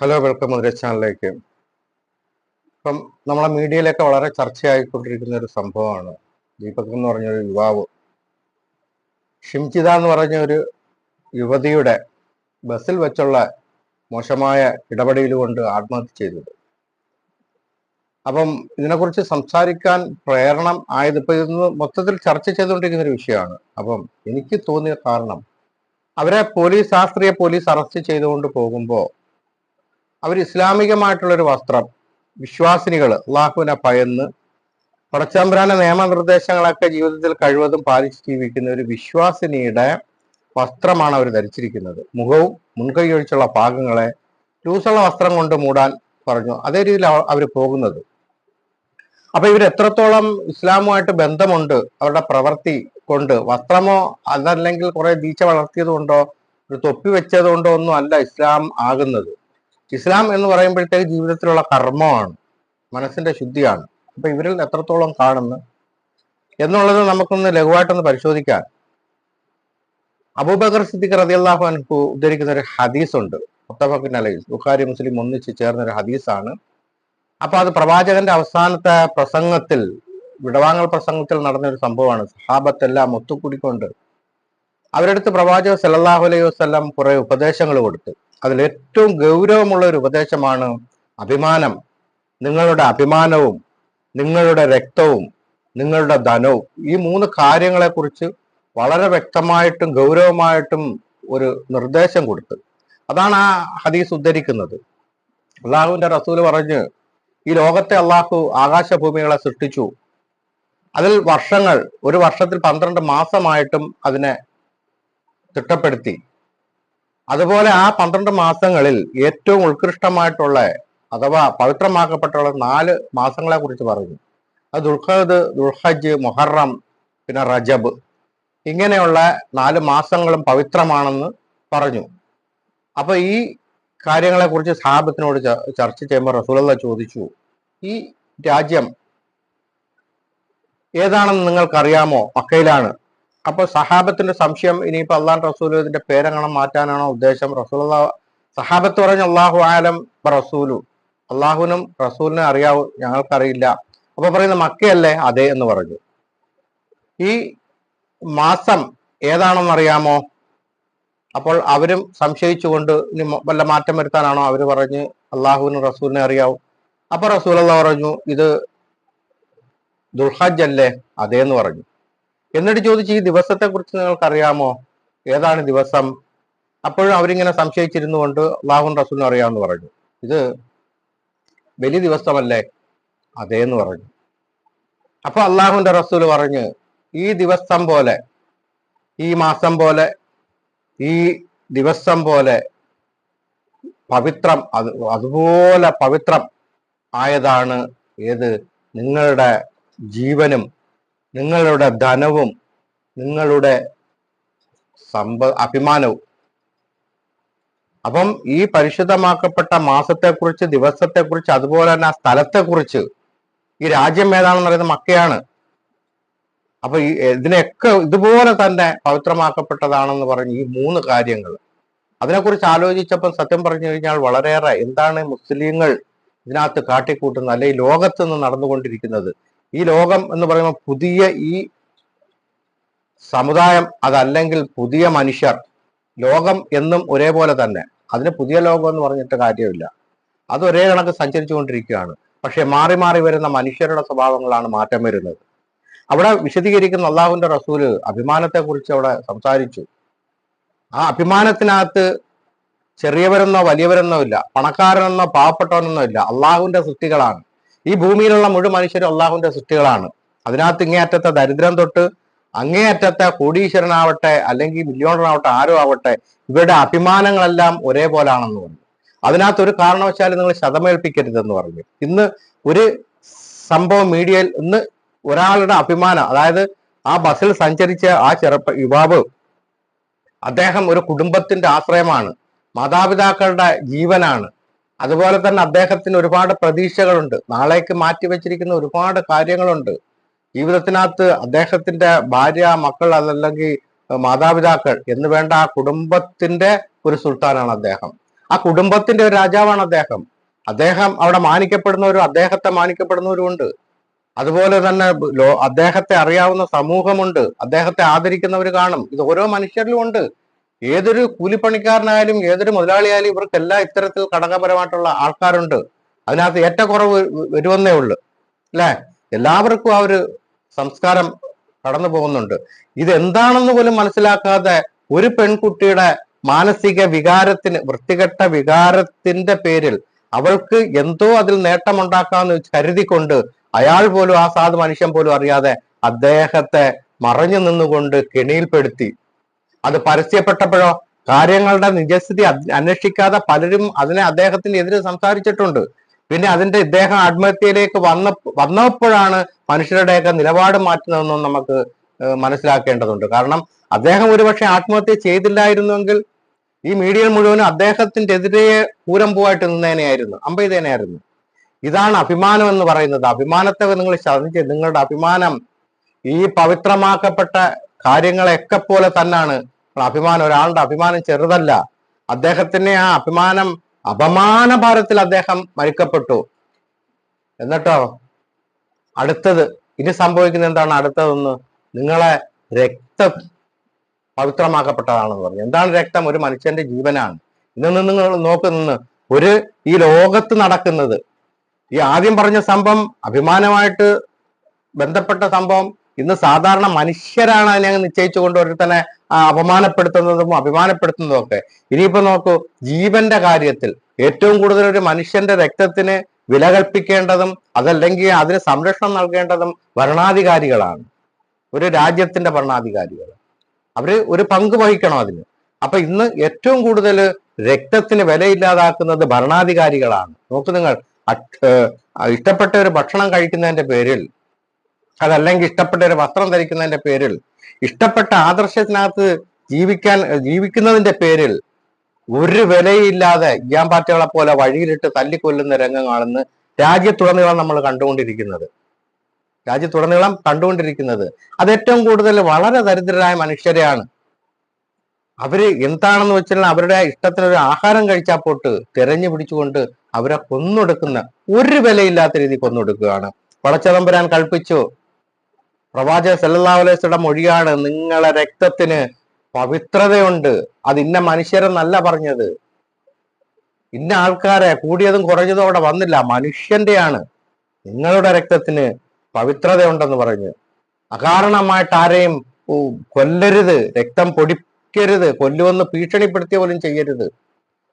Hello welcome മധുര ചാനലിലേക്ക് ഇപ്പം നമ്മളെ മീഡിയയിലൊക്കെ വളരെ ചർച്ചയായിക്കൊണ്ടിരിക്കുന്ന ഒരു സംഭവമാണ്. ദീപക് എന്ന് പറഞ്ഞൊരു യുവാവ്. ഷിംജിത എന്ന് പറഞ്ഞ ഒരു യുവതിയുടെ ബസ്സിൽ വെച്ചുള്ള മോശമായ ഇടപെടൽ കൊണ്ട് ആത്മഹത്യ ചെയ്തത്. അപ്പം ഇതിനെക്കുറിച്ച് സംസാരിക്കാൻ പ്രേരണം ആയത് ഇപ്പൊ ഇതൊന്ന് മൊത്തത്തിൽ ചർച്ച ചെയ്തുകൊണ്ടിരിക്കുന്ന ഒരു വിഷയമാണ്. അപ്പം എനിക്ക് തോന്നിയ കാരണം അവരെ പോലീസ് ശാസ്ത്രീയ പോലീസ് അറസ്റ്റ് ചെയ്തുകൊണ്ട് പോകുമ്പോൾ അവർ ഇസ്ലാമികമായിട്ടുള്ളൊരു വസ്ത്രം വിശ്വാസിനികൾ അള്ളാഹുവിനെ ഭയന്ന് പടച്ചാമ്പ്രാന നിയമനിർദ്ദേശങ്ങളൊക്കെ ജീവിതത്തിൽ കഴിവതും പാലിച്ച് ജീവിക്കുന്ന ഒരു വിശ്വാസിനിയുടെ വസ്ത്രമാണ് അവർ ധരിച്ചിരിക്കുന്നത്. മുഖവും മുൻകൈ ഒഴിച്ചുള്ള ഭാഗങ്ങളെ ലൂസുള്ള വസ്ത്രം കൊണ്ട് മൂടാൻ പറഞ്ഞു. അതേ രീതിയിൽ അവർ പോകുന്നത്. അപ്പൊ ഇവർ എത്രത്തോളം ഇസ്ലാമുമായിട്ട് ബന്ധമുണ്ട് അവരുടെ പ്രവൃത്തി കൊണ്ട് വസ്ത്രമോ അതല്ലെങ്കിൽ കുറെ ദീച്ച വളർത്തിയത് കൊണ്ടോ ഒരു തൊപ്പി വെച്ചത് കൊണ്ടോ ഒന്നും അല്ല ഇസ്ലാം ആകുന്നത്. ഇസ്ലാം എന്ന് പറയുമ്പോഴത്തേക്ക് ജീവിതത്തിലുള്ള കർമ്മമാണ് മനസ്സിന്റെ ശുദ്ധിയാണ്. അപ്പൊ ഇവരിൽ എത്രത്തോളം കാണുന്നു എന്നുള്ളത് നമുക്കൊന്ന് ലഘുവായിട്ടൊന്ന് പരിശോധിക്കാൻ അബൂബക്കർ സിദ്ദിഖ് റതിയല്ലാഹു അൻഹു ഉദ്ധരിക്കുന്ന ഒരു ഹദീസ് ഉണ്ട് മുത്തഫക്കിൻ അലൈസ് ബുഖാരി മുസ്ലിം ഒന്നിച്ച് ചേർന്ന ഒരു ഹദീസാണ്. അപ്പൊ അത് പ്രവാചകന്റെ അവസാനത്തെ പ്രസംഗത്തിൽ വിടവാങ്ങൽ പ്രസംഗത്തിൽ നടന്ന ഒരു സംഭവമാണ്. സഹാബത്തെല്ലാം ഒത്തുകൂടിക്കൊണ്ട് അവരടുത്ത് പ്രവാചക സല്ലല്ലാഹു അലൈഹി വസ്ലം കുറെ ഉപദേശങ്ങൾ കൊടുത്തു. അതിൽ ഏറ്റവും ഗൗരവമുള്ള ഒരു ഉപദേശമാണ് അഭിമാനം. നിങ്ങളുടെ അഭിമാനവും നിങ്ങളുടെ രക്തവും നിങ്ങളുടെ ധനവും ഈ മൂന്ന് കാര്യങ്ങളെക്കുറിച്ച് വളരെ വ്യക്തമായിട്ടും ഗൗരവമായിട്ടും ഒരു നിർദ്ദേശം കൊടുത്ത് അതാണ് ആ ഹദീസ് ഉദ്ധരിക്കുന്നത്. അള്ളാഹുവിന്റെ റസൂൽ പറഞ്ഞ് ഈ ലോകത്തെ അള്ളാഹു ആകാശഭൂമികളെ സൃഷ്ടിച്ചു. അതിൽ വർഷങ്ങൾ ഒരു വർഷത്തിൽ പന്ത്രണ്ട് മാസമായിട്ടും അതിനെ തിട്ടപ്പെടുത്തി. അതുപോലെ ആ പന്ത്രണ്ട് മാസങ്ങളിൽ ഏറ്റവും ഉത്കൃഷ്ടമായിട്ടുള്ള അഥവാ പവിത്രമാക്കപ്പെട്ടുള്ള നാല് മാസങ്ങളെ കുറിച്ച് പറഞ്ഞു. അത് ദുൽഖദ് ദുൽഹജ് മൊഹറം പിന്നെ റജബ്. ഇങ്ങനെയുള്ള നാല് മാസങ്ങളും പവിത്രമാണെന്ന് പറഞ്ഞു. അപ്പൊ ഈ കാര്യങ്ങളെ കുറിച്ച് സാഹബത്തിനോട് ചർച്ച ചെയ്യുമ്പോൾ റസൂലല്ല ചോദിച്ചു ഈ രാജ്യം ഏതാണെന്ന് നിങ്ങൾക്കറിയാമോ? മക്കയിലാണ്. അപ്പൊ സഹാബത്തിന്റെ സംശയം ഇനിയിപ്പോ അള്ളാൻ റസൂൽ ഇതിന്റെ പേരെങ്ങനെ മാറ്റാനാണോ ഉദ്ദേശം? റസൂൽ സഹാബത്ത് പറഞ്ഞ അള്ളാഹു ആലം റസൂലു. അള്ളാഹുവിനും റസൂലിനും അറിയാവൂ ഞങ്ങൾക്കറിയില്ല. അപ്പൊ പറയുന്ന മക്കയല്ലേ അതെ എന്ന് പറഞ്ഞു. ഈ മാസം ഏതാണെന്ന് അറിയാമോ അപ്പോൾ അവരും സംശയിച്ചുകൊണ്ട് ഇനി വല്ല മാറ്റം വരുത്താനാണോ അവർ പറഞ്ഞ് അള്ളാഹുവിനും റസൂലിനെ അറിയാവൂ. അപ്പൊ റസൂൽ അള്ളാഹ് പറഞ്ഞു ഇത് ദുർഹജ് അല്ലേ അതേ എന്ന് പറഞ്ഞു. എന്നിട്ട് ചോദിച്ചു ഈ ദിവസത്തെ കുറിച്ച് നിങ്ങൾക്കറിയാമോ? ഏതാണ് ദിവസം? അപ്പോഴും അവരിങ്ങനെ സംശയിച്ചിരുന്നു കൊണ്ട് അള്ളാഹുൻ റസൂലിന് അറിയാമെന്ന് പറഞ്ഞു. ഇത് വലിയ ദിവസമല്ലേ? അതേന്ന് പറഞ്ഞു. അപ്പൊ അള്ളാഹുന്റെ റസൂൽ പറഞ്ഞു ഈ ദിവസം പോലെ ഈ മാസം പോലെ ഈ ദിവസം പോലെ പവിത്രം അത് അതുപോലെ പവിത്രം ആയതാണ് ഏത്? നിങ്ങളുടെ ജീവനും നിങ്ങളുടെ ധനവും നിങ്ങളുടെ സമ്പ അഭിമാനവും. അപ്പം ഈ പരിശുദ്ധമാക്കപ്പെട്ട മാസത്തെക്കുറിച്ച് ദിവസത്തെക്കുറിച്ച് അതുപോലെ തന്നെ ആ സ്ഥലത്തെക്കുറിച്ച് ഈ രാജ്യം ഏതാണെന്ന് പറയുന്നത് മക്കയാണ്. അപ്പൊ ഈ ഇതിനൊക്കെ ഇതുപോലെ തന്നെ പവിത്രമാക്കപ്പെട്ടതാണെന്ന് പറഞ്ഞ് ഈ മൂന്ന് കാര്യങ്ങൾ. അതിനെക്കുറിച്ച് ആലോചിച്ചപ്പോൾ സത്യം പറഞ്ഞു കഴിഞ്ഞാൽ വളരെയേറെ എന്താണ് മുസ്ലിങ്ങൾ ഇതിനകത്ത് കാട്ടിക്കൂട്ടുന്നത്? അല്ലെ ഈ ലോകത്ത് നിന്ന് നടന്നുകൊണ്ടിരിക്കുന്നത്? ഈ ലോകം എന്ന് പറയുമ്പോൾ പുതിയ ഈ സമുദായം അതല്ലെങ്കിൽ പുതിയ മനുഷ്യർ ലോകം എന്നും ഒരേപോലെ തന്നെ. അതിന് പുതിയ ലോകം എന്ന് പറഞ്ഞിട്ട് കാര്യമില്ല. അത് ഒരേ കണക്ക് സഞ്ചരിച്ചുകൊണ്ടിരിക്കുകയാണ് പക്ഷെ മാറി മാറി വരുന്ന മനുഷ്യരുടെ സ്വഭാവങ്ങളാണ് മാറ്റം വരുന്നത്. അവിടെ വിശദീകരിക്കുന്ന അള്ളാഹുവിന്റെ റസൂൽ അഭിമാനത്തെ കുറിച്ച് അവിടെ സംസാരിച്ചു. ആ അഭിമാനത്തിനകത്ത് ചെറിയവരെന്നോ വലിയവരെന്നോ ഇല്ല. പണക്കാരനെന്നോ പാവപ്പെട്ടവനെന്നോ ഇല്ല. അള്ളാഹുവിന്റെ സൃഷ്ടികളാണ്. ഈ ഭൂമിയിലുള്ള മുഴുവൻ മനുഷ്യരും അള്ളാഹുവിന്റെ സൃഷ്ടികളാണ്. അതിനകത്ത് ഇങ്ങേയറ്റത്തെ ദരിദ്രം തൊട്ട് അങ്ങേയറ്റത്തെ കോടീശ്വരനാവട്ടെ അല്ലെങ്കിൽ മില്യോണറാവട്ടെ ആരോ ആവട്ടെ ഇവരുടെ അഭിമാനങ്ങളെല്ലാം ഒരേപോലാണെന്ന് പറഞ്ഞു. അതിനകത്ത് ഒരു കാരണവശാലും നിങ്ങൾ ശതമേൽപ്പിക്കരുതെന്ന് പറഞ്ഞു. ഇന്ന് ഒരു സംഭവം മീഡിയയിൽ ഇന്ന് ഒരാളുടെ അഭിമാനം അതായത് ആ ബസ്സിൽ സഞ്ചരിച്ച ആ ചെറുപ്പ യുവാവ് അദ്ദേഹം ഒരു കുടുംബത്തിന്റെ ആശ്രയമാണ്. മാതാപിതാക്കളുടെ ജീവനാണ്. അതുപോലെ തന്നെ അദ്ദേഹത്തിന് ഒരുപാട് പ്രതീക്ഷകളുണ്ട്. നാളേക്ക് മാറ്റിവെച്ചിരിക്കുന്ന ഒരുപാട് കാര്യങ്ങളുണ്ട്. ജീവിതത്തിനകത്ത് അദ്ദേഹത്തിന്റെ ഭാര്യ മക്കൾ അതല്ലെങ്കിൽ മാതാപിതാക്കൾ എന്ന് വേണ്ട ആ കുടുംബത്തിന്റെ ഒരു സുൽത്താനാണ് അദ്ദേഹം. ആ കുടുംബത്തിന്റെ ഒരു രാജാവാണ് അദ്ദേഹം. അദ്ദേഹം അവിടെ മാനിക്കപ്പെടുന്നവരും അദ്ദേഹത്തെ മാനിക്കപ്പെടുന്നവരും ഉണ്ട്. അതുപോലെ തന്നെ അദ്ദേഹത്തെ അറിയാവുന്ന സമൂഹമുണ്ട്. അദ്ദേഹത്തെ ആദരിക്കുന്നവർ കാണും. ഇത് ഓരോ മനുഷ്യരിലും ഉണ്ട്. ഏതൊരു കൂലിപ്പണിക്കാരനായാലും ഏതൊരു മുതലാളിയായാലും ഇവർക്കെല്ലാം ഇത്തരത്തിൽ ഘടകപരമായിട്ടുള്ള ആൾക്കാരുണ്ട്. അതിനകത്ത് ഏറ്റക്കുറവ് വരുമെന്നേ ഉള്ളൂ. അല്ലേ? എല്ലാവർക്കും ആ ഒരു സംസ്കാരം കടന്നു പോകുന്നുണ്ട്. ഇതെന്താണെന്ന് പോലും മനസ്സിലാക്കാതെ ഒരു പെൺകുട്ടിയുടെ മാനസിക വികാരത്തിന് വൃത്തികെട്ട വികാരത്തിന്റെ പേരിൽ അവൾക്ക് എന്തോ അതിൽ നേട്ടമുണ്ടാക്കാന്ന് കരുതിക്കൊണ്ട് അയാൾ പോലും ആ സാധു മനുഷ്യൻ പോലും അറിയാതെ അദ്ദേഹത്തെ മറഞ്ഞു നിന്നുകൊണ്ട് കെണിയിൽപ്പെടുത്തി. അത് പരസ്യപ്പെട്ടപ്പോഴോ കാര്യങ്ങളുടെ നിജസ്ഥിതി അന്വേഷിക്കാതെ പലരും അതിനെ അദ്ദേഹത്തിന്റെ എതിരെ സംസാരിച്ചിട്ടുണ്ട്. പിന്നെ അതിന്റെ ഇദ്ദേഹം ആത്മഹത്യയിലേക്ക് വന്ന വന്നപ്പോഴാണ് മനുഷ്യരുടെയൊക്കെ നിലപാട് മാറ്റുന്നതെന്നും നമുക്ക് മനസ്സിലാക്കേണ്ടതുണ്ട്. കാരണം അദ്ദേഹം ഒരുപക്ഷെ ആത്മഹത്യ ചെയ്തില്ലായിരുന്നുവെങ്കിൽ ഈ മീഡിയ മുഴുവനും അദ്ദേഹത്തിന്റെ എതിരെ പൂരമ്പുമായിട്ട് നിന്നേനെയായിരുന്നു. അമ്പെയ്തേനെയായിരുന്നു. ഇതാണ് അഭിമാനം എന്ന് പറയുന്നത്. അഭിമാനത്തെ നിങ്ങൾ ശ്രദ്ധിച്ച് നിങ്ങളുടെ അഭിമാനം ഈ പവിത്രമാക്കപ്പെട്ട കാര്യങ്ങളെയൊക്കെ പോലെ തന്നെയാണ് അഭിമാനം ഒരാളുടെ അഭിമാനം ചെറുതല്ല. അദ്ദേഹത്തിന്റെ ആ അഭിമാനം അപമാന ഭാരത്തിൽ അദ്ദേഹം മരിക്കപ്പെട്ടു. എന്നിട്ടോ? അടുത്തത് ഇനി സംഭവിക്കുന്ന എന്താണ്? അടുത്തതെന്ന് നിങ്ങളെ രക്തം പവിത്രമാക്കപ്പെട്ടതാണെന്ന് പറഞ്ഞു. എന്താണ് രക്തം? ഒരു മനുഷ്യന്റെ ജീവനാണ്. ഇന്ന് നിങ്ങൾ നോക്കുന്ന ഒരു ഈ ലോകത്ത് നടക്കുന്നത് ഈ ആദ്യം പറഞ്ഞ സംഭവം അഭിമാനമായിട്ട് ബന്ധപ്പെട്ട സംഭവം ഇന്ന് സാധാരണ മനുഷ്യരാണ് അതിനെ നിശ്ചയിച്ചു കൊണ്ട് ഒരുത്തനെ തന്നെ അപമാനപ്പെടുത്തുന്നതും അഭിമാനപ്പെടുത്തുന്നതും ഒക്കെ. ഇനിയിപ്പോ നോക്കൂ ജീവന്റെ കാര്യത്തിൽ ഏറ്റവും കൂടുതൽ ഒരു മനുഷ്യന്റെ രക്തത്തിന് വില കൽപ്പിക്കേണ്ടതും അതല്ലെങ്കിൽ അതിന് സംരക്ഷണം നൽകേണ്ടതും ഭരണാധികാരികളാണ്. ഒരു രാജ്യത്തിന്റെ ഭരണാധികാരികൾ അവർ ഒരു പങ്ക് വഹിക്കണം അതിന്. അപ്പൊ ഇന്ന് ഏറ്റവും കൂടുതൽ രക്തത്തിന് വിലയില്ലാതാക്കുന്നത് ഭരണാധികാരികളാണ്. നോക്കൂ നിങ്ങൾ ഇഷ്ടപ്പെട്ട ഒരു ഭക്ഷണം കഴിക്കുന്നതിന്റെ പേരിൽ അതല്ലെങ്കിൽ ഇഷ്ടപ്പെട്ട ഒരു വസ്ത്രം ധരിക്കുന്നതിന്റെ പേരിൽ ഇഷ്ടപ്പെട്ട ആദർശത്തിനകത്ത് ജീവിക്കാൻ ജീവിക്കുന്നതിന്റെ പേരിൽ ഒരു വിലയില്ലാതെ ഗ്യാം പാർട്ടികളെ പോലെ വഴിയിലിട്ട് തല്ലിക്കൊല്ലുന്ന രംഗമാണെന്ന് രാജ്യത്തുടനീളം നമ്മൾ കണ്ടുകൊണ്ടിരിക്കുന്നത്. രാജ്യത്തുടനീളം കണ്ടുകൊണ്ടിരിക്കുന്നത്. അത് ഏറ്റവും കൂടുതൽ വളരെ ദരിദ്രരായ മനുഷ്യരെയാണ്. അവർ എന്താണെന്ന് വെച്ചാൽ അവരുടെ ഇഷ്ടത്തിന് ഒരു ആഹാരം കഴിച്ചാൽ പോട്ട് തിരഞ്ഞു പിടിച്ചുകൊണ്ട് അവരെ കൊന്നൊടുക്കുന്ന ഒരു വിലയില്ലാത്ത രീതി കൊന്നൊടുക്കുകയാണ്. വളച്ചതമ്പരാൻ കൽപ്പിച്ചു. പ്രവാചക വസല്ലം മൊഴിയാണ് നിങ്ങളെ രക്തത്തിന് പവിത്രതയുണ്ട്. അത് ഇന്ന മനുഷ്യരെന്നല്ല പറഞ്ഞത്. ഇന്ന ആൾക്കാരെ കൂടിയതും കുറഞ്ഞതും അവിടെ വന്നില്ല. മനുഷ്യന്റെയാണ് നിങ്ങളുടെ രക്തത്തിന് പവിത്രതയുണ്ടെന്ന് പറഞ്ഞു. അകാരണമായിട്ട് ആരെയും കൊല്ലരുത് രക്തം പൊടിക്കരുത് കൊല്ലുവെന്ന് ഭീഷണിപ്പെടുത്തിയ പോലും ചെയ്യരുത്.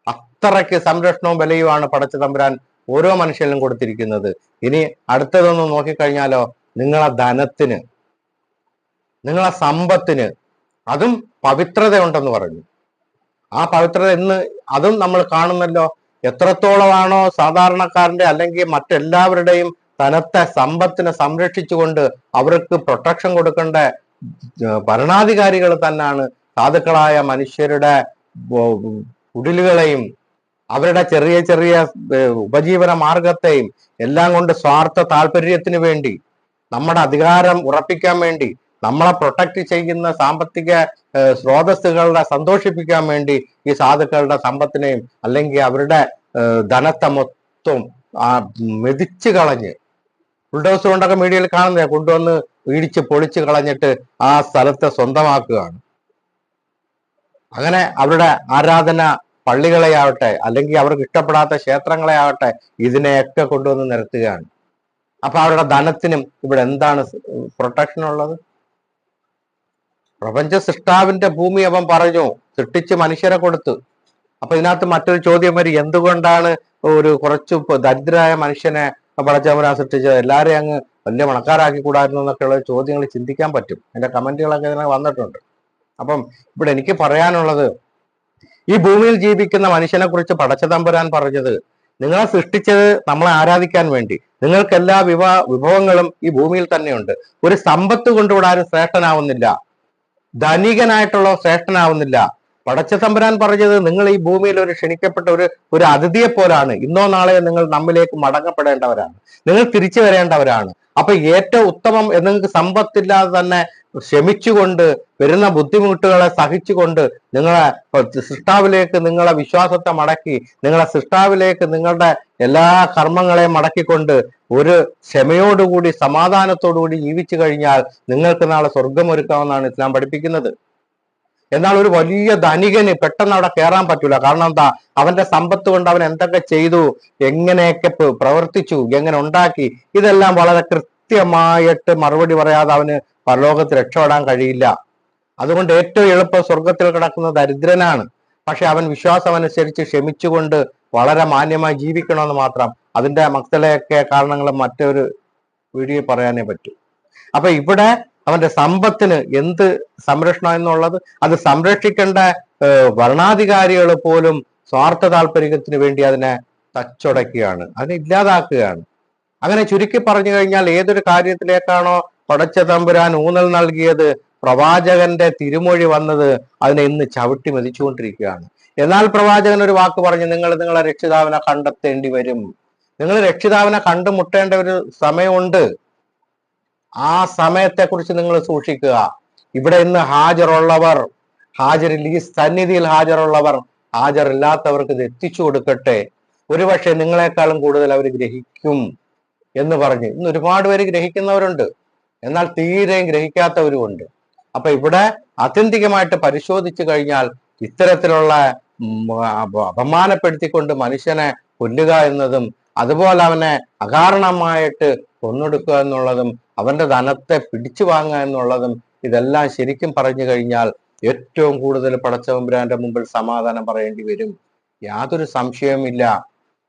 അത്രയ്ക്ക് സംരക്ഷണവും വിലയുമാണ് പടച്ചു തമ്പുരാൻ ഓരോ മനുഷ്യനും കൊടുത്തിരിക്കുന്നത്. ഇനി അടുത്തതൊന്ന് നോക്കിക്കഴിഞ്ഞാലോ നിങ്ങളെ ധനത്തിന് നിങ്ങളെ സമ്പത്തിന് അതും പവിത്രതയുണ്ടെന്ന് പറഞ്ഞു. ആ പവിത്രത ഇന്ന് അതും നമ്മൾ കാണുന്നല്ലോ. എത്രത്തോളമാണോ സാധാരണക്കാരന്റെ അല്ലെങ്കിൽ മറ്റെല്ലാവരുടെയും ധനത്തെ സമ്പത്തിനെ സംരക്ഷിച്ചുകൊണ്ട് അവർക്ക് പ്രൊട്ടക്ഷൻ കൊടുക്കേണ്ട ഭരണാധികാരികൾ തന്നെയാണ് സാധുക്കളായ മനുഷ്യരുടെ ഉടലുകളെയും അവരുടെ ചെറിയ ചെറിയ ഉപജീവന മാർഗത്തെയും എല്ലാം കൊണ്ട് സ്വാർത്ഥ താല്പര്യത്തിന് വേണ്ടി നമ്മുടെ അധികാരം ഉറപ്പിക്കാൻ വേണ്ടി നമ്മളെ പ്രൊട്ടക്ട് ചെയ്യുന്ന സാമ്പത്തിക സ്രോതസ്സുകളുടെ സന്തോഷിപ്പിക്കാൻ വേണ്ടി ഈ സാധുക്കളുടെ സമ്പത്തിനെയും അല്ലെങ്കിൽ അവരുടെ ധനത്തെ മൊത്തം മെതിച്ചു കളഞ്ഞ് ബുൾഡോസർ കൊണ്ടൊക്കെ മീഡിയയിൽ കാണുന്നേ കൊണ്ടുവന്ന് ഇടിച്ച് പൊളിച്ച് കളഞ്ഞിട്ട് ആ സ്ഥലത്തെ സ്വന്തമാക്കുകയാണ്. അങ്ങനെ അവരുടെ ആരാധന പള്ളികളെയാവട്ടെ അല്ലെങ്കിൽ അവർക്ക് ഇഷ്ടപ്പെടാത്ത ക്ഷേത്രങ്ങളെയാവട്ടെ ഇതിനെയൊക്കെ കൊണ്ടുവന്ന് നിരത്തുകയാണ്. അപ്പൊ അവരുടെ ധനത്തിനും ഇവിടെ എന്താണ് പ്രൊട്ടക്ഷൻ ഉള്ളത്? പ്രപഞ്ച സൃഷ്ടാവിന്റെ ഭൂമി അവൻ പറഞ്ഞു സൃഷ്ടിച്ച് മനുഷ്യരെ കൊടുത്തു. അപ്പൊ ഇതിനകത്ത് മറ്റൊരു ചോദ്യം വരും എന്തുകൊണ്ടാണ് ഒരു കുറച്ച് ദരിദ്രരായ മനുഷ്യനെ പടച്ചവരാ സൃഷ്ടിച്ചത്? എല്ലാരെയും അങ്ങ് വലിയ മണക്കാരാക്കി കൂടായിരുന്നു എന്നൊക്കെയുള്ള ചോദ്യങ്ങൾ ചിന്തിക്കാൻ പറ്റും. എന്റെ കമന്റുകളൊക്കെ ഇതിനെ വന്നിട്ടുണ്ട്. അപ്പം ഇവിടെ എനിക്ക് പറയാനുള്ളത് ഈ ഭൂമിയിൽ ജീവിക്കുന്ന മനുഷ്യനെ കുറിച്ച് പടച്ചതമ്പുരാൻ പറഞ്ഞത് നിങ്ങളെ സൃഷ്ടിച്ചത് നമ്മളെ ആരാധിക്കാൻ വേണ്ടി. നിങ്ങൾക്ക് എല്ലാ വിഭവ വിഭവങ്ങളും ഈ ഭൂമിയിൽ തന്നെയുണ്ട്. ഒരു സമ്പത്ത് കൊണ്ടുകൂടെ ആരും ശ്രേഷ്ഠനാവുന്നില്ല. ധനികനായിട്ടുള്ള ശ്രേഷ്ഠനാവുന്നില്ല. പടച്ച തമ്പുരാൻ പറഞ്ഞത് നിങ്ങൾ ഈ ഭൂമിയിൽ ഒരു ക്ഷണിക്കപ്പെട്ട ഒരു ഒരു അതിഥിയെ പോലാണ്. ഇന്നോ നാളെയോ നിങ്ങൾ നമ്മിലേക്ക് മടങ്ങപ്പെടേണ്ടവരാണ്. നിങ്ങൾ തിരിച്ചു വരേണ്ടവരാണ് അപ്പൊ ഏറ്റവും ഉത്തമം നിങ്ങൾക്ക് സമ്പത്തില്ലാതെ തന്നെ ക്ഷമിച്ചുകൊണ്ട് വരുന്ന ബുദ്ധിമുട്ടുകളെ സഹിച്ചുകൊണ്ട് നിങ്ങളെ സൃഷ്ടാവിലേക്ക് നിങ്ങളെ വിശ്വാസത്തെ മടക്കി നിങ്ങളെ സൃഷ്ടാവിലേക്ക് നിങ്ങളുടെ എല്ലാ കർമ്മങ്ങളെയും മടക്കിക്കൊണ്ട് ഒരു ക്ഷമയോടുകൂടി സമാധാനത്തോടുകൂടി ജീവിച്ചു കഴിഞ്ഞാൽ നിങ്ങൾക്ക് നാളെ സ്വർഗം ഒരുക്കാമെന്നാണ് ഇസ്ലാം പഠിപ്പിക്കുന്നത്. എന്നാൽ ഒരു വലിയ ധനികന് പെട്ടെന്ന് അവിടെ കയറാൻ പറ്റൂല. കാരണം എന്താ? അവന്റെ സമ്പത്ത് കൊണ്ട് അവൻ എന്തൊക്കെ ചെയ്തു? എങ്ങനെയൊക്കെ പ്രവർത്തിച്ചു? എങ്ങനെ ഉണ്ടാക്കി? ഇതെല്ലാം വളരെ കൃത്യമായിട്ട് മറുപടി പറയാതെ അവന് പരലോകത്ത് രക്ഷപ്പെടാൻ കഴിയില്ല. അതുകൊണ്ട് ഏറ്റവും എളുപ്പം സ്വർഗത്തിൽ കിടക്കുന്ന ദരിദ്രനാണ്. പക്ഷെ അവൻ വിശ്വാസം അനുസരിച്ച് ക്ഷമിച്ചുകൊണ്ട് വളരെ മാന്യമായി ജീവിക്കണമെന്ന് മാത്രം അതിന്റെ മക്കളെയൊക്കെ കാരണങ്ങൾ മറ്റൊരു വീഡിയോ പറയാനേ പറ്റൂ. അപ്പൊ ഇവിടെ അവന്റെ സമ്പത്തിന് എന്ത് സംരക്ഷണം എന്നുള്ളത്? അത് സംരക്ഷിക്കേണ്ട ഭരണാധികാരികൾ പോലും സ്വാർത്ഥ താല്പര്യത്തിന് വേണ്ടി അതിനെ തച്ചുടയ്ക്കുകയാണ് അതിനെ ഇല്ലാതാക്കുകയാണ്. അങ്ങനെ ചുരുക്കി പറഞ്ഞു കഴിഞ്ഞാൽ ഏതൊരു കാര്യത്തിലേക്കാണോ പടച്ച തമ്പുരാൻ ഊന്നൽ നൽകിയത്? പ്രവാചകന്റെ തിരുമൊഴി വന്നത് അതിനെ ഇന്ന് ചവിട്ടി മതിച്ചുകൊണ്ടിരിക്കുകയാണ്. എന്നാൽ പ്രവാചകൻ ഒരു വാക്ക് പറഞ്ഞു നിങ്ങൾ നിങ്ങളെ രക്ഷിതാവിനെ കണ്ടെത്തേണ്ടി വരും. നിങ്ങൾ രക്ഷിതാവിനെ കണ്ടുമുട്ടേണ്ട ഒരു സമയമുണ്ട്. ആ സമയത്തെക്കുറിച്ച് നിങ്ങൾ സൂക്ഷിക്കുക. ഇവിടെ ഇന്ന് ഹാജറുള്ളവർ ഹാജരിൽ ഈ സന്നിധിയിൽ ഹാജറുള്ളവർ ഹാജറില്ലാത്തവർക്ക് ഇത് എത്തിച്ചു കൊടുക്കട്ടെ. ഒരുപക്ഷെ നിങ്ങളെക്കാളും കൂടുതൽ അവർ ഗ്രഹിക്കും. എന്ന് പറഞ്ഞു. ഇന്ന് ഒരുപാട് പേര് ഗ്രഹിക്കുന്നവരുണ്ട്. എന്നാൽ തീരെയും ഗ്രഹിക്കാത്തവരുമുണ്ട്. അപ്പൊ ഇവിടെ ആത്യന്തികമായിട്ട് പരിശോധിച്ചു കഴിഞ്ഞാൽ ഇത്തരത്തിലുള്ള അപമാനപ്പെടുത്തിക്കൊണ്ട് മനുഷ്യനെ കൊല്ലുക എന്നതും അതുപോലെ അവനെ അകാരണമായിട്ട് കൊന്നൊടുക്കുക എന്നുള്ളതും അവന്റെ ധനത്തെ പിടിച്ചു വാങ്ങുക എന്നുള്ളതും ഇതെല്ലാം ശരിക്കും പറഞ്ഞു കഴിഞ്ഞാൽ ഏറ്റവും കൂടുതൽ പടച്ചവമ്പുരാന്റെ മുമ്പിൽ സമാധാനം പറയേണ്ടി വരും. യാതൊരു സംശയവുമില്ല.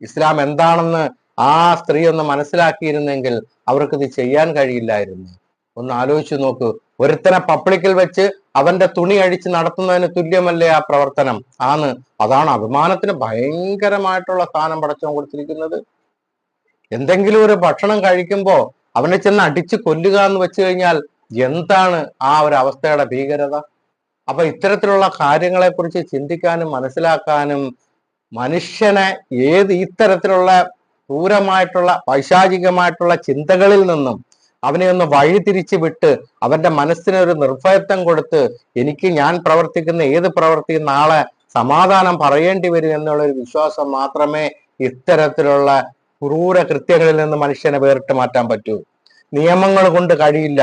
ഇസ്ലാം എന്താണെന്ന് ആ സ്ത്രീ ഒന്ന് മനസ്സിലാക്കിയിരുന്നെങ്കിൽ അവർക്കിത് ചെയ്യാൻ കഴിയില്ലായിരുന്നു. ഒന്ന് ആലോചിച്ചു നോക്കൂ. ഒരുത്തനെ പബ്ലിക്കിൽ വെച്ച് അവന്റെ തുണി അഴിച്ച് നടത്തുന്നതിന് തുല്യമല്ലേ ആ പ്രവർത്തനം? ആണ്. അതാണ് അഭിമാനത്തിന് ഭയങ്കരമായിട്ടുള്ള സ്ഥാനം പടച്ചവൻ കൊടുത്തിരിക്കുന്നത്. എന്തെങ്കിലും ഒരു ഭക്ഷണം കഴിക്കുമ്പോ അവനെ ചെന്ന് അടിച്ച് കൊല്ലുക എന്ന് വെച്ച് കഴിഞ്ഞാൽ എന്താണ് ആ ഒരു അവസ്ഥയുടെ ഭീകരത? അപ്പൊ ഇത്തരത്തിലുള്ള കാര്യങ്ങളെക്കുറിച്ച് ചിന്തിക്കാനും മനസ്സിലാക്കാനും മനുഷ്യനെ ഏത് ഇത്തരത്തിലുള്ള ക്രൂരമായിട്ടുള്ള പൈശാചികമായിട്ടുള്ള ചിന്തകളിൽ നിന്നും അവനെ ഒന്ന് വഴിതിരിച്ച് വിട്ട് അവന്റെ മനസ്സിന് ഒരു നിർഭയത്വം കൊടുത്ത് എനിക്ക് ഞാൻ പ്രവർത്തിക്കുന്ന ഏത് പ്രവർത്തി നാളെ സമാധാനം പറയേണ്ടി വരും എന്നുള്ള ഒരു വിശ്വാസം മാത്രമേ ഇത്തരത്തിലുള്ള ക്രൂര കൃത്യങ്ങളിൽ നിന്ന് മനുഷ്യനെ വേറിട്ട് മാറ്റാൻ പറ്റൂ. നിയമങ്ങൾ കൊണ്ട് കഴിയില്ല.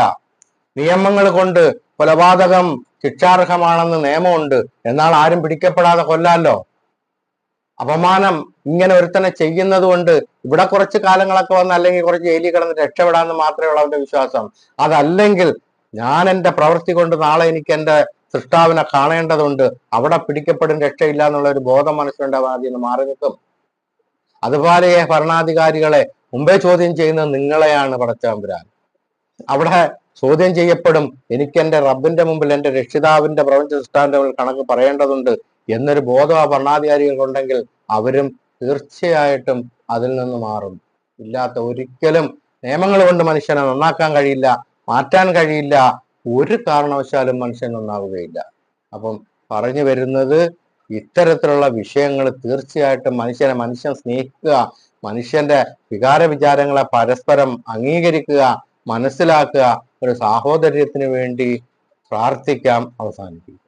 നിയമങ്ങൾ കൊണ്ട് കൊലപാതകം ശിക്ഷാർഹമാണെന്ന് നിയമമുണ്ട്. എന്നാൽ ആരും പിടിക്കപ്പെടാതെ കൊല്ലാലോ അപമാനം ഇങ്ങനെ ഒരുത്തനെ ചെയ്യുന്നത് കൊണ്ട് ഇവിടെ കുറച്ച് കാലങ്ങളൊക്കെ വന്ന് അല്ലെങ്കിൽ കുറച്ച് ജയിലിൽ കിടന്ന് രക്ഷപ്പെടാമെന്ന് മാത്രമേ ഉള്ളൂ അവന്റെ വിശ്വാസം. അതല്ലെങ്കിൽ ഞാൻ എന്റെ പ്രവൃത്തി കൊണ്ട് നാളെ എനിക്ക് എന്റെ സൃഷ്ടാവിനെ കാണേണ്ടതുണ്ട്. അവിടെ പിടിക്കപ്പെടും രക്ഷയില്ല എന്നുള്ള ഒരു ബോധം മനസ്സിലുണ്ടാവാൻ ആദ്യം മാറി നിൽക്കും. അതുപോലെ ഭരണാധികാരികളെ മുമ്പേ ചോദ്യം ചെയ്യുന്നത് നിങ്ങളെയാണ് പടച്ചാമ്പുരാൻ. അവിടെ ചോദ്യം ചെയ്യപ്പെടും എനിക്ക് എന്റെ റബ്ബിന്റെ മുമ്പിൽ എന്റെ രക്ഷിതാവിന്റെ പ്രപഞ്ച മുമ്പിൽ കണക്ക് പറയേണ്ടതുണ്ട്. എന്നൊരു ബോധം ആ ഭരണാധികാരികൾക്കുണ്ടെങ്കിൽ അവരും തീർച്ചയായിട്ടും അതിൽ നിന്ന് മാറും. ഇല്ലാത്ത ഒരിക്കലും നിയമങ്ങൾ കൊണ്ട് മനുഷ്യനെ നന്നാക്കാൻ കഴിയില്ല മാറ്റാൻ കഴിയില്ല ഒരു കാരണവശാലും മനുഷ്യൻ നന്നാവുകയില്ല. അപ്പം പറഞ്ഞു വരുന്നത് ഇത്തരത്തിലുള്ള വിഷയങ്ങൾ തീർച്ചയായിട്ടും മനുഷ്യനെ മനുഷ്യൻ സ്നേഹിക്കുക മനുഷ്യന്റെ വികാര വിചാരങ്ങളെ പരസ്പരം അംഗീകരിക്കുക മനസ്സിലാക്കുക ഒരു സാഹോദര്യത്തിന് വേണ്ടി പ്രാർത്ഥിക്കാം അവസാനിപ്പിക്കും